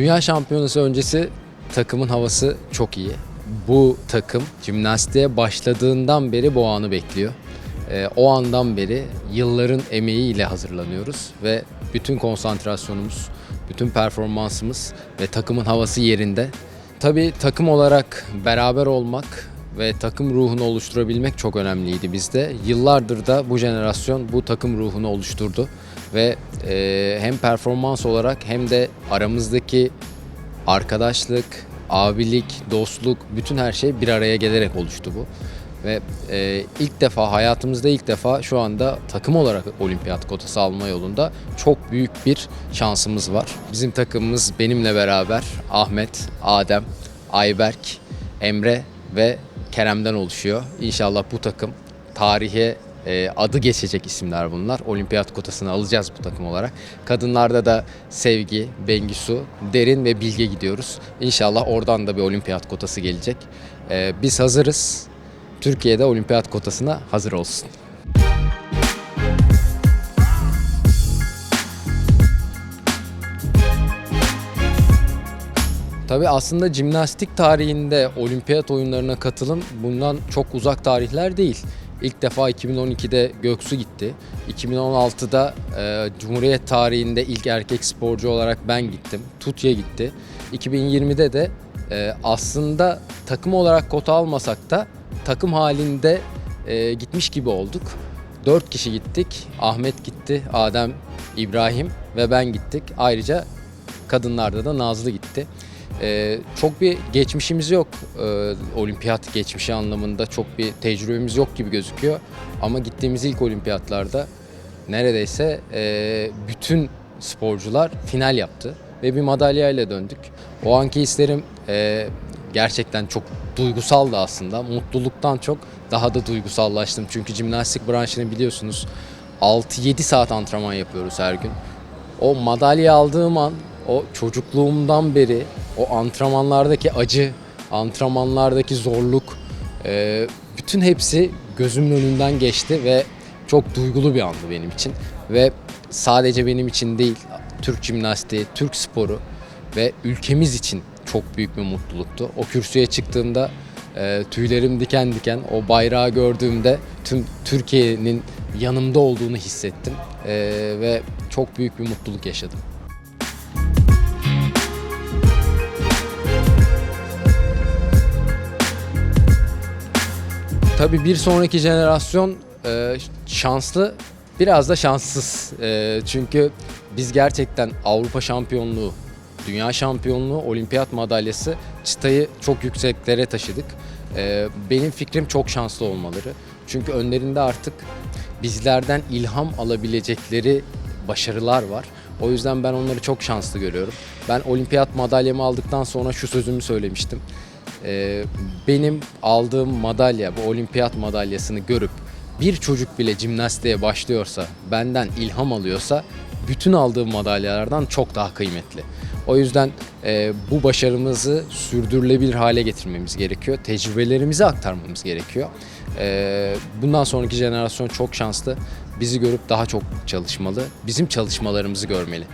Dünya şampiyonası öncesi takımın havası çok iyi. Bu takım jimnastiğe başladığından beri bu anı bekliyor. Ee, o andan beri yılların emeğiyle hazırlanıyoruz ve bütün konsantrasyonumuz, bütün performansımız ve takımın havası yerinde. Tabii takım olarak beraber olmak ve takım ruhunu oluşturabilmek çok önemliydi bizde. Yıllardır da bu jenerasyon bu takım ruhunu oluşturdu ve e, hem performans olarak hem de aramızdaki arkadaşlık, abilik, dostluk bütün her şey bir araya gelerek oluştu bu. Ve e, ilk defa hayatımızda ilk defa şu anda takım olarak olimpiyat kotası alma yolunda çok büyük bir şansımız var. Bizim takımımız benimle beraber Ahmet, Adem, Ayberk, Emre ve Kerem'den oluşuyor. İnşallah bu takım tarihe e, adı geçecek isimler bunlar. Olimpiyat kotasını alacağız bu takım olarak. Kadınlarda da Sevgi, Bengisu, Derin ve Bilge gidiyoruz. İnşallah oradan da bir olimpiyat kotası gelecek. E, biz hazırız. Türkiye'de olimpiyat kotasına hazır olsun. Tabii aslında jimnastik tarihinde olimpiyat oyunlarına katılım bundan çok uzak tarihler değil. İlk defa 2012'de Göksu gitti. 2016'da e, Cumhuriyet tarihinde ilk erkek sporcu olarak ben gittim. Tutya gitti. 2020'de de e, aslında takım olarak kota almasak da takım halinde e, gitmiş gibi olduk. Dört kişi gittik. Ahmet gitti, Adem, İbrahim ve ben gittik. Ayrıca kadınlarda da Nazlı gitti. Ee, çok bir geçmişimiz yok. Ee, olimpiyat geçmişi anlamında çok bir tecrübemiz yok gibi gözüküyor. Ama gittiğimiz ilk olimpiyatlarda neredeyse e, bütün sporcular final yaptı ve bir madalyayla döndük. O anki hislerim e, gerçekten çok duygusaldı aslında. Mutluluktan çok daha da duygusallaştım. Çünkü jimnastik branşını biliyorsunuz 6-7 saat antrenman yapıyoruz her gün. O madalya aldığım an o çocukluğumdan beri o antrenmanlardaki acı, antrenmanlardaki zorluk e, bütün hepsi gözümün önünden geçti ve çok duygulu bir andı benim için. Ve sadece benim için değil, Türk jimnastiği, Türk sporu ve ülkemiz için çok büyük bir mutluluktu. O kürsüye çıktığımda e, tüylerim diken diken, o bayrağı gördüğümde tüm Türkiye'nin yanımda olduğunu hissettim E, ve çok büyük bir mutluluk yaşadım. Tabii bir sonraki jenerasyon e, şanslı, biraz da şanssız. E, çünkü biz gerçekten Avrupa şampiyonluğu, dünya şampiyonluğu, olimpiyat madalyası çıtayı çok yükseklere taşıdık. E, benim fikrim çok şanslı olmaları. Çünkü önlerinde artık bizlerden ilham alabilecekleri başarılar var. O yüzden ben onları çok şanslı görüyorum. Ben olimpiyat madalyamı aldıktan sonra şu sözümü söylemiştim. Ee, benim aldığım madalya, bu olimpiyat madalyasını görüp bir çocuk bile jimnastiğe başlıyorsa, benden ilham alıyorsa bütün aldığım madalyalardan çok daha kıymetli. O yüzden e, bu başarımızı sürdürülebilir hale getirmemiz gerekiyor. Tecrübelerimizi aktarmamız gerekiyor. E, bundan sonraki jenerasyon çok şanslı. Bizi görüp daha çok çalışmalı. Bizim çalışmalarımızı görmeli.